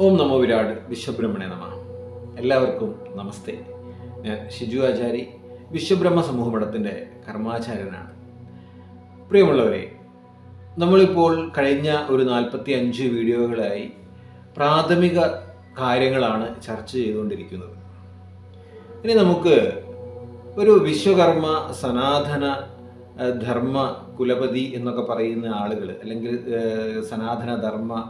ഓം നമോ വിരാട് വിശ്വബ്രഹ്മണേ നമ. എല്ലാവർക്കും നമസ്തേ. ഞാൻ ഷിജു ആചാരി വിശ്വബ്രഹ്മ സമൂഹ മഠത്തിന്റെ കർമാചാര്യനാണ്. പ്രിയമുള്ളവരെ നമ്മളിപ്പോൾ കഴിഞ്ഞ ഒരു നാൽപ്പത്തി അഞ്ച് വീഡിയോകളായി പ്രാഥമിക കാര്യങ്ങളാണ് ചർച്ച ചെയ്തുകൊണ്ടിരിക്കുന്നത്. ഇനി നമുക്ക് ഒരു വിശ്വകർമ്മ സനാതന ധർമ്മ കുലപതി എന്നൊക്കെ പറയുന്ന ആളുകൾ അല്ലെങ്കിൽ സനാതന ധർമ്മ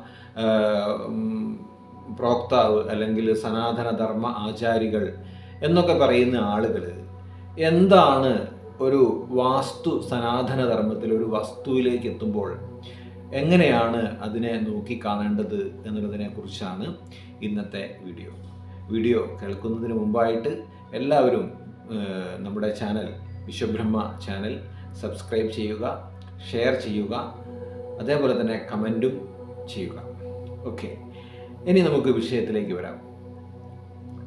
പ്രോക്താവ് അല്ലെങ്കിൽ സനാതനധർമ്മ ആചാരികൾ എന്നൊക്കെ പറയുന്ന ആളുകൾ എന്താണ് ഒരു വാസ്തു സനാതനധർമ്മത്തിൽ ഒരു വസ്തുവിലേക്ക് എത്തുമ്പോൾ എങ്ങനെയാണ് അതിനെ നോക്കി കാണേണ്ടത് എന്നുള്ളതിനെ കുറിച്ചാണ് ഇന്നത്തെ വീഡിയോ. വീഡിയോ കേൾക്കുന്നതിന് മുമ്പായിട്ട് എല്ലാവരും നമ്മുടെ ചാനൽ വിശ്വബ്രഹ്മ ചാനൽ സബ്സ്ക്രൈബ് ചെയ്യുക ഷെയർ ചെയ്യുക അതേപോലെ തന്നെ കമന്റും ചെയ്യുക. ഓക്കെ. ഇനി നമുക്ക് വിഷയത്തിലേക്ക് വരാം.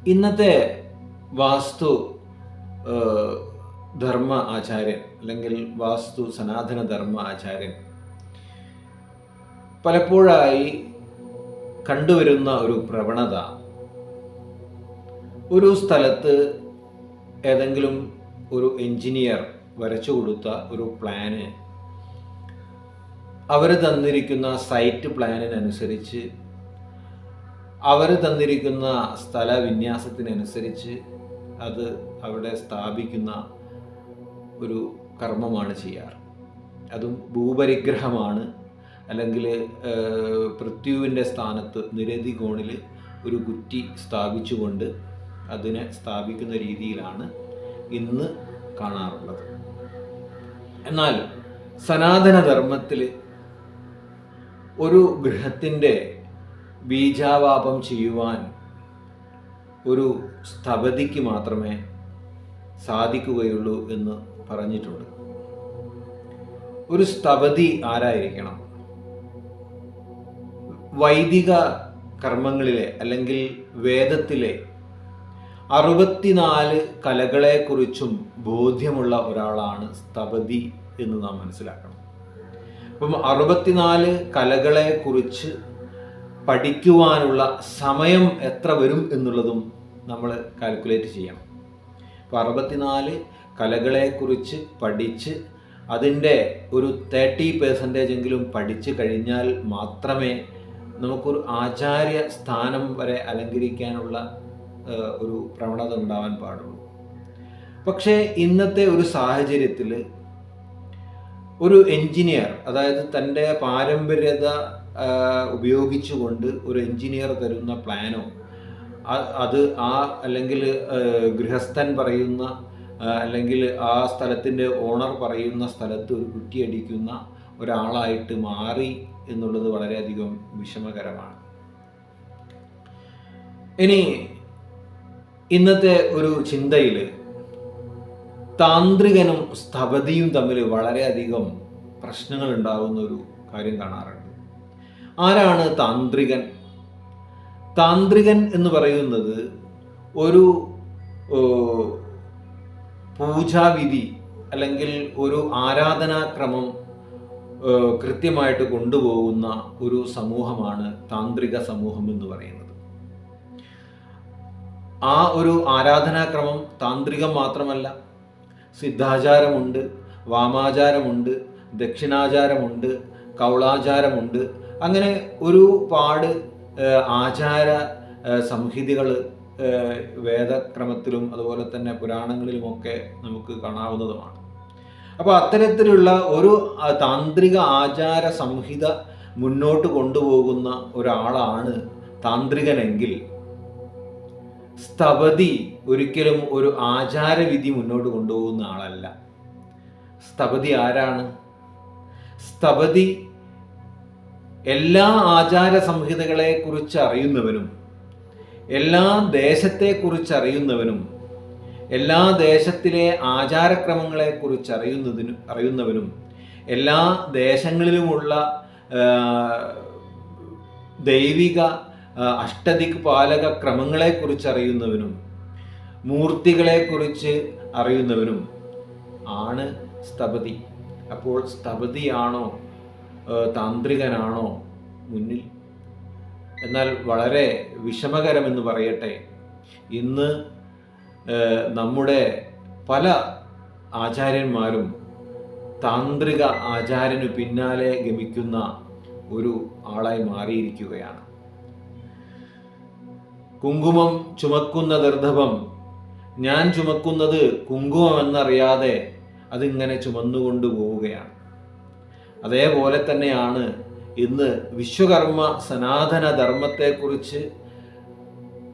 ഇന്നത്തെ വാസ്തു ധർമ്മ ആചാര്യൻ അല്ലെങ്കിൽ വാസ്തു സനാതന ധർമ്മ ആചാര്യൻ പലപ്പോഴായി കണ്ടുവരുന്ന ഒരു പ്രവണത. ഒരു സ്ഥലത്ത് ഏതെങ്കിലും ഒരു എഞ്ചിനീയർ വരച്ചു കൊടുത്ത ഒരു പ്ലാന് അവർ തന്നിരിക്കുന്ന സൈറ്റ് പ്ലാനിനനുസരിച്ച് അവർ തന്നിരിക്കുന്ന സ്ഥല വിന്യാസത്തിനനുസരിച്ച് അത് അവിടെ സ്ഥാപിക്കുന്ന ഒരു കർമ്മമാണ് ചെയ്യാറ്. അതും ഭൂപരിഗ്രഹമാണ്. അല്ലെങ്കിൽ പൃഥ്വിന്റെ സ്ഥാനത്ത് നിരതി കോണിൽ ഒരു കുറ്റി സ്ഥാപിച്ചുകൊണ്ട് അതിനെ സ്ഥാപിക്കുന്ന രീതിയിലാണ് ഇന്ന് കാണാറുള്ളത്. എന്നാൽ സനാതനധർമ്മത്തിൽ ഒരു ഗൃഹത്തിന്റെ ബീജാവാപം ചെയ്യുവാൻ ഒരു സ്ഥപതിക്ക് മാത്രമേ സാധിക്കുകയുള്ളൂ എന്ന് പറഞ്ഞിട്ടുണ്ട്. ഒരു സ്ഥപതി ആരായിരിക്കണം? വൈദിക കർമ്മങ്ങളിലെ അല്ലെങ്കിൽ വേദത്തിലെ അറുപത്തിനാല് കലകളെക്കുറിച്ചും ബോധ്യമുള്ള ഒരാളാണ് സ്ഥപതി എന്ന് നാം മനസ്സിലാക്കണം. അപ്പം അറുപത്തിനാല് കലകളെക്കുറിച്ച് പഠിക്കുവാനുള്ള സമയം എത്ര വരും എന്നുള്ളതും നമ്മൾ കാൽക്കുലേറ്റ് ചെയ്യണം. അപ്പോൾ അറുപത്തിനാല് കലകളെക്കുറിച്ച് പഠിച്ച് അതിന്റെ ഒരു തേർട്ടി പെർസെന്റേജ് എങ്കിലും പഠിച്ചു കഴിഞ്ഞാൽ മാത്രമേ നമുക്കൊരു ആചാര്യ സ്ഥാനം വരെ അലങ്കരിക്കാനുള്ള ഒരു പ്രവണത ഉണ്ടാവാൻ പാടുള്ളൂ. പക്ഷേ ഇന്നത്തെ ഒരു സാഹചര്യത്തിൽ ഒരു എഞ്ചിനീയർ അതായത് തന്റെ പാരമ്പര്യത ഉപയോഗിച്ചുകൊണ്ട് ഒരു എഞ്ചിനീയർ തരുന്ന പ്ലാനോ അത് ആ അല്ലെങ്കിൽ ഗൃഹസ്ഥൻ പറയുന്ന അല്ലെങ്കിൽ ആ സ്ഥലത്തിന്റെ ഓണർ പറയുന്ന സ്ഥലത്ത് ഒരു കുറ്റിയടിക്കുന്ന ഒരാളായിട്ട് മാറി എന്നുള്ളത് വളരെയധികം വിഷമകരമാണ്. ഇനി ഇന്നത്തെ ഒരു ചിന്തയിൽ താന്ത്രികനും സ്ഥപതിയും തമ്മിൽ വളരെയധികം പ്രശ്നങ്ങൾ ഉണ്ടാകുന്ന ഒരു കാര്യം കാണാറുണ്ട്. ആരാണ് താന്ത്രികൻ? താന്ത്രികൻ എന്ന് പറയുന്നത് ഒരു പൂജാവിധി അല്ലെങ്കിൽ ഒരു ആരാധനാക്രമം കൃത്യമായിട്ട് കൊണ്ടുപോകുന്ന ഒരു സമൂഹമാണ് താന്ത്രിക സമൂഹം എന്ന് പറയുന്നത്. ആ ഒരു ആരാധനാക്രമം താന്ത്രികം മാത്രമല്ല. സിദ്ധാചാരമുണ്ട് വാമാചാരമുണ്ട് ദക്ഷിണാചാരമുണ്ട് കൗളാചാരമുണ്ട് അങ്ങനെ ഒരുപാട് ആചാര സംഹിതകൾ വേദക്രമത്തിലും അതുപോലെ തന്നെ പുരാണങ്ങളിലുമൊക്കെ നമുക്ക് കാണാവുന്നതുമാണ്. അപ്പോൾ അത്തരത്തിലുള്ള ഒരു താന്ത്രിക ആചാര സംഹിത മുന്നോട്ട് കൊണ്ടുപോകുന്ന ഒരാളാണ് താന്ത്രികനെങ്കിൽ സ്തപതി ഒരിക്കലും ഒരു ആചാരവിധി മുന്നോട്ട് കൊണ്ടുപോകുന്ന ആളല്ല. സ്തപതി ആരാണ്? സ്ഥപതി എല്ലാ ആചാര സംഹിതകളെ കുറിച്ച് അറിയുന്നവനും എല്ലാ ദേശത്തെ കുറിച്ച് അറിയുന്നവനും എല്ലാ ദേശത്തിലെ ആചാരക്രമങ്ങളെ കുറിച്ച് അറിയുന്നതിന് അറിയുന്നവനും എല്ലാ ദേശങ്ങളിലുമുള്ള ദൈവിക അഷ്ടദിക് പാലക ക്രമങ്ങളെ കുറിച്ച് അറിയുന്നവനും മൂർത്തികളെ കുറിച്ച് അറിയുന്നവനും ആണ് സ്തപതി. അപ്പോൾ സ്തപതിയാണോ താന്ത്രികനാണോ മുന്നിൽ? എന്നാൽ വളരെ വിഷമകരമെന്ന് പറയട്ടെ. ഇന്ന് നമ്മുടെ പല ആചാര്യന്മാരും താന്ത്രിക ആചാര്യനു പിന്നാലെ ഗമിക്കുന്ന ഒരു ആളായി മാറിയിരിക്കുകയാണ്. കുങ്കുമം ചുമക്കുന്ന ദർദഭം ഞാൻ ചുമക്കുന്നത് കുങ്കുമം എന്നറിയാതെ അതിങ്ങനെ ചുമന്നുകൊണ്ട് പോവുകയാണ് അതേപോലെ തന്നെയാണ് ഇന്ന് വിശ്വകർമ്മ സനാതന ധർമ്മത്തെക്കുറിച്ച്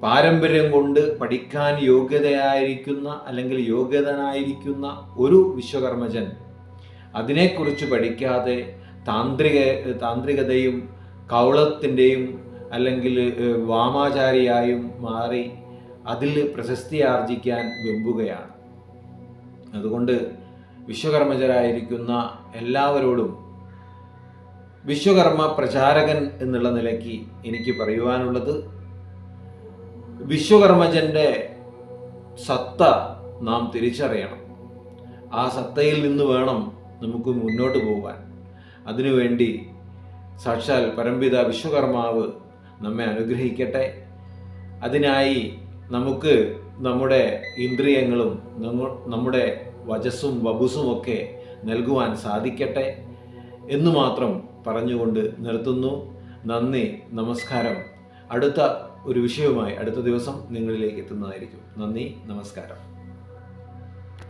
പാരമ്പര്യം കൊണ്ട് പഠിക്കാൻ യോഗ്യതയായിരിക്കുന്ന അല്ലെങ്കിൽ യോഗ്യതനായിരിക്കുന്ന ഒരു വിശ്വകർമ്മജൻ അതിനെക്കുറിച്ച് പഠിക്കാതെ താന്ത്രിക താന്ത്രികതയും കൗളത്തിന്റെയും അല്ലെങ്കിൽ വാമാചാരിയായും മാറി അതിൽ പ്രശസ്തി ആർജിക്കാൻ വെമ്പുകയാണ്. അതുകൊണ്ട് വിശ്വകർമ്മജരായിരിക്കുന്ന എല്ലാവരോടും വിശ്വകർമ്മ പ്രചാരകൻ എന്നുള്ള നിലയ്ക്ക് എനിക്ക് പറയുവാനുള്ളത് വിശ്വകർമ്മജന്റെ സത്ത നാം തിരിച്ചറിയണം. ആ സത്തയിൽ നിന്ന് വേണം നമുക്ക് മുന്നോട്ട് പോകാൻ അതിനുവേണ്ടി സാക്ഷാൽ പരംപിത വിശ്വകർമാവ് നമ്മെ അനുഗ്രഹിക്കട്ടെ. അതിനായി നമുക്ക് നമ്മുടെ ഇന്ദ്രിയങ്ങളും നമ്മുടെ വജസ്സും വബുസും ഒക്കെ നൽകുവാൻ സാധിക്കട്ടെ. എന്ന് മാത്രം പറഞ്ഞുകൊണ്ട് നിർത്തുന്നു. നന്ദി നമസ്കാരം. അടുത്ത ഒരു വിഷയവുമായി അടുത്ത ദിവസം നിങ്ങളിലേക്ക് എത്തുന്നതായിരിക്കും. നന്ദി നമസ്കാരം.